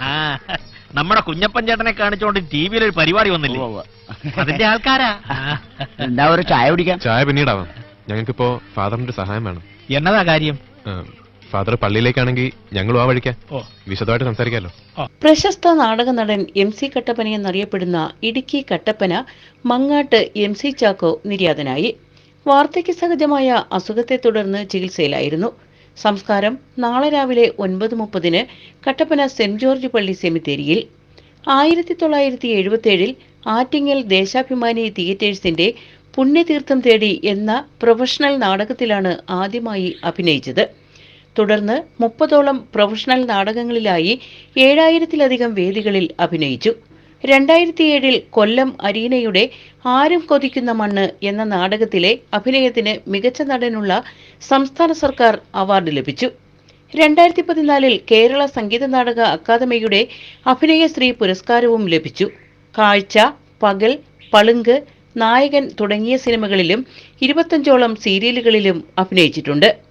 ആ, നമ്മുടെ കുഞ്ഞപ്പൻ ചേട്ടനെ കാണിച്ചുകൊണ്ട് ടി വിയിൽ ഒരു പരിപാടി വന്നില്ലേ? അതിന്റെ ആൾക്കാരാ. എന്താ ഒരു ചായ കുടിക്കാം. ചായ പിന്നീടാവാം. ഞങ്ങൾക്കിപ്പോ ഫാദറിന്റെ സഹായം വേണം. എന്നതാ കാര്യം? ഫാദർ പള്ളിയിലേക്കാണെങ്കിൽ ഞങ്ങളും ആ വഴിക്കാം. വിശദമായിട്ട് സംസാരിക്കാമല്ലോ പ്രശസ്ത നാടക നടൻ എം സി കട്ടപ്പന എന്നറിയപ്പെടുന്ന ഇടുക്കി കട്ടപ്പന മങ്ങാട്ട് എം സി ചാക്കോ നിര്യാതനായി. വാർദ്ധക്യ സഹജമായ അസുഖത്തെ തുടർന്ന് ചികിത്സയിലായിരുന്നു. സംസ്കാരം നാളെ രാവിലെ ഒൻപത് മുപ്പതിന് കട്ടപ്പന സെന്റ് ജോർജ് പള്ളി സെമിത്തേരിയിൽ. ആയിരത്തി തൊള്ളായിരത്തി എഴുപത്തേഴിൽ ആറ്റിങ്ങൽ ദേശാഭിമാനി തിയേറ്റേഴ്സിന്റെ പുണ്യതീർത്ഥം തേടി എന്ന പ്രൊഫഷണൽ നാടകത്തിലാണ് ആദ്യമായി അഭിനയിച്ചത്. തുടർന്ന് മുപ്പതോളം പ്രൊഫഷണൽ നാടകങ്ങളിലായി ഏഴായിരത്തിലധികം വേദികളിൽ അഭിനയിച്ചു. രണ്ടായിരത്തിയേഴിൽ കൊല്ലം അരീനയുടെ ആരും കൊതിക്കുന്ന മണ്ണ് എന്ന നാടകത്തിലെ അഭിനയത്തിന് മികച്ച നടനുള്ള സംസ്ഥാന സർക്കാർ അവാർഡ് ലഭിച്ചു. രണ്ടായിരത്തി പതിനാലിൽ കേരള സംഗീത നാടക അക്കാദമിയുടെ അഭിനയശ്രീ പുരസ്കാരവും ലഭിച്ചു. കാഴ്ച പകൽ പളുങ്ക് നായകൻ തുടങ്ങിയ സിനിമകളിലും ഇരുപത്തഞ്ചോളം സീരിയലുകളിലും അഭിനയിച്ചിട്ടുണ്ട്.